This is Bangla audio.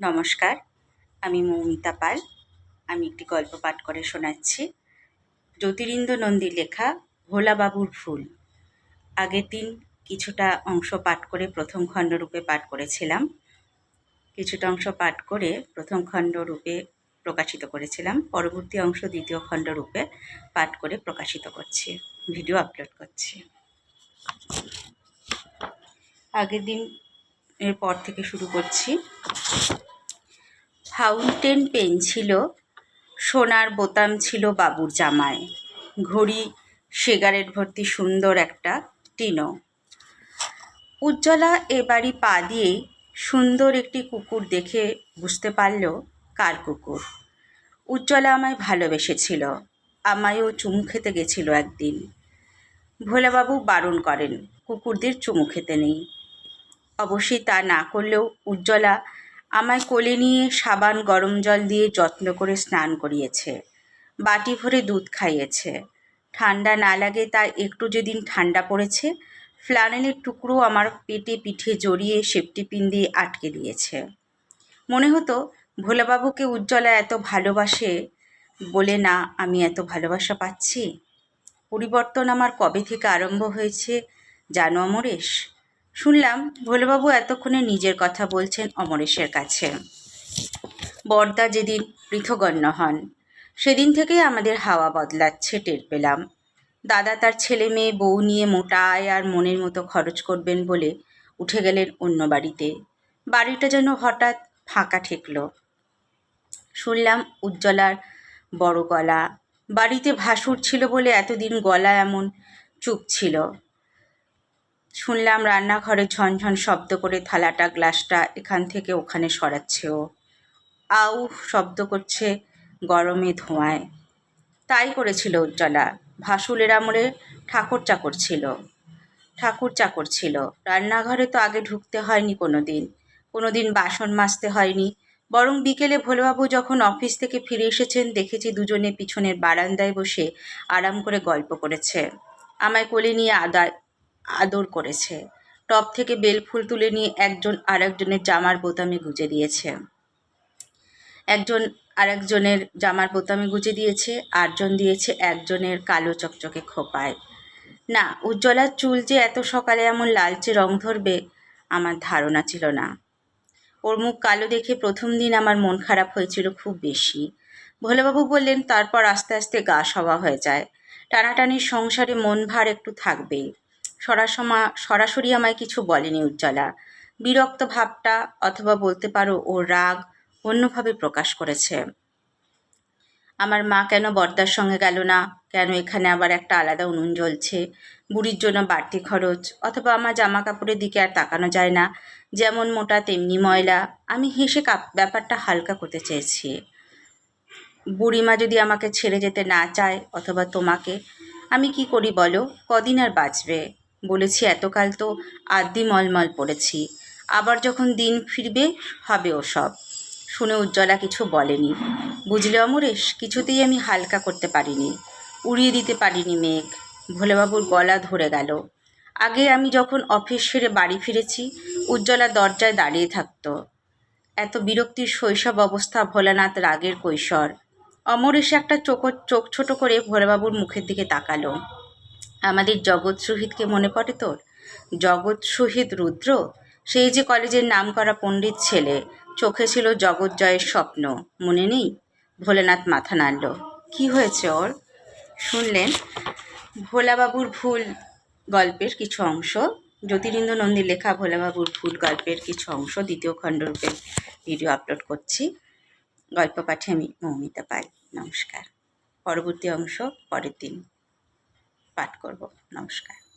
নমস্কার, আমি মৌমিতা পাল। আমি একটি গল্প পাঠ করে শোনাচ্ছি। জ্যোতিরিন্দ্র নন্দীর লেখা ভোলাবাবুর ফুল আগের দিন কিছুটা অংশ পাঠ করে প্রথম খণ্ডরূপে পাঠ করেছিলাম। কিছুটা অংশ পাঠ করে প্রথম খণ্ডরূপে প্রকাশিত করেছিলাম। পরবর্তী অংশ দ্বিতীয় খণ্ডরূপে পাঠ করে প্রকাশিত করছি। ভিডিও আপলোড করছি। আগের দিন এর পর থেকে শুরু করছি। ফাউন্টেন পেন ছিল, সোনার বোতাম ছিল বাবুর জামায়। ঘড়ি, সিগারেট ভর্তি সুন্দর একটা টিনো উজ্জ্বলা এ বাড়ি পা দিয়েই সুন্দর একটি কুকুর দেখে বুঝতে পারল কার কুকুর। উজ্জ্বলা আমায় ভালোবেসেছিল, আমায়ও চুমু খেতে গেছিল একদিন। ভোলাবাবু বারণ করেন, কুকুরদের চুমু খেতে নেই। অবশ্যই তা না করলেও উজ্জ্বলা আমায় কোলে নিয়ে সাবান গরম জল দিয়ে যত্ন করে স্নান করিয়েছে। বাটি ভরে দুধ খাইয়েছে। ঠান্ডা না লাগে তার একটু যেদিন ঠান্ডা পড়েছে, ফ্লানেলের টুকরো আমার পেটে পিঠে জড়িয়ে সেফটি পিন দিয়ে আটকে দিয়েছে। মনে হতো, ভোলাবাবুকে উজ্জ্বলা এত ভালোবাসে বলে না আমি এত ভালোবাসা পাচ্ছি? পরিবর্তন আমার কবে থেকে আরম্ভ হয়েছে জানো অমরেশ? শুনলাম ভোলাবাবু এতক্ষণে নিজের কথা বলছেন অমরেশের কাছে। বর্দা যেদিন পৃথগণ্য হন, সেদিন থেকেই আমাদের হাওয়া বদলাচ্ছে, টের পেলাম। দাদা তার ছেলে মেয়ে, বউ নিয়ে মোটা আয় আর মনের মতো খরচ করবেন বলে উঠে গেলেন অন্য বাড়িতে। বাড়িটা যেন হঠাৎ ফাঁকা ঠেকল। শুনলাম উজ্জ্বলার বড় গলা। বাড়িতে ভাসুর ছিল বলে এতদিন গলা এমন চুপ ছিল। শুনলাম রান্নাঘরে ঝনঝন শব্দ করে থালাটা, গ্লাসটা এখান থেকে ওখানে সরাচ্ছে ও। আউ, শব্দ করছে গরমে ধোঁয়ায়। তাই করেছিল উজ্জ্বলা। ভাসুলের আমলে ঠাকুর চাকর ছিল। ঠাকুর চাকর ছিল। রান্নাঘরে তো আগে ঢুকতে হয়নি কোনো দিন কোনো দিন বাসন মাজতে হয়নি। বরং বিকেলে ভোলবাবু যখন অফিস থেকে ফিরে এসেছেন, দেখেছি দুজনে পিছনের বারান্দায় বসে আরাম করে গল্প করেছে। আমায় কোলে নিয়ে আদায় আদর করেছে। টপ থেকে বেলফুল তুলে নিয়ে একজন আরেকজনের জামার বোতামে গুজে দিয়েছে। একজন আরেকজনের জামার বোতামে গুজে দিয়েছে, আটজন দিয়েছে একজনের কালো চকচকে খোপায়। না, উজ্জ্বলার চুল যে এত সকালে এমন লালচে রং ধরবে, আমার ধারণা ছিল না। ওর মুখ কালো দেখে প্রথম দিন আমার মন খারাপ হয়েছিল খুব বেশি। ভোলেবাবু বললেন, তারপর আস্তে আস্তে গা সওয়া হয়ে যায়। টানাটানির সংসারে মন ভার একটু থাকবেই। সরাসমা, সরাসরি আমায় কিছু বলেনি উজ্জ্বলা। বিরক্ত ভাবটা, অথবা বলতে পারো ওর রাগ, অন্যভাবে প্রকাশ করেছে। আমার মা কেন বর্দার সঙ্গে গেল না? কেন এখানে আবার একটা আলাদা উনুন জ্বলছে? বুড়ির জন্য বাড়তি খরচ, অথবা আমার জামা কাপড়ের দিকে আর তাকানো যায় না? যেমন মোটা, তেমনি ময়লা। আমি হেসে কাপ, ব্যাপারটা হালকা করতে চেয়েছি। বুড়িমা যদি আমাকে ছেড়ে যেতে না চায়, অথবা তোমাকে, আমি কি করি বলো? কদিন আর বাঁচবে? বলেছি, এতকাল তো আদ্যি মলমল পড়েছি। আবার যখন দিন ফিরবে, হবে ওসব। শুনে উজ্জ্বলা কিছু বলেনি। বুঝলে অমরেশ, কিছুতেই আমি হালকা করতে পারিনি। উড়িয়ে দিতে পারিনি মেঘ। ভোলেবাবুর গলা ধরে গেল। আগে আমি যখন অফিস সেরে বাড়ি ফিরেছি, উজ্জ্বলা দরজায় দাঁড়িয়ে থাকতো। এত বিরক্তির শৈশব অবস্থা ভোলানাথ রাগের কৈশোর। অমরেশ একটা চোখ চোখ ছোট করে ভোলাবাবুর মুখের দিকে তাকালো। আমাদের জগৎ শহীদকে মনে পড়ে তোর? জগৎ শহীদ রুদ্র? সেই যে কলেজের নাম করা পণ্ডিত ছেলে, চোখে ছিল জগৎ জয়ের স্বপ্ন, মনে নেই? ভোলেনাথ মাথা নাড়ল। কি হয়েছে ওর? শুনলেন, ভোলাবাবুর ভুল গল্পের কিছু অংশ? জ্যোতিরিন্দ্র নন্দীর লেখা ভোলাবাবুর ভুল গল্পের কিছু অংশ দ্বিতীয় খণ্ডরূপে ভিডিও আপলোড করছি। গল্প পাঠে আমি মৌমিতা পাই নমস্কার। পরবর্তী অংশ পরের দিন। পাঠ করব। নমস্কার।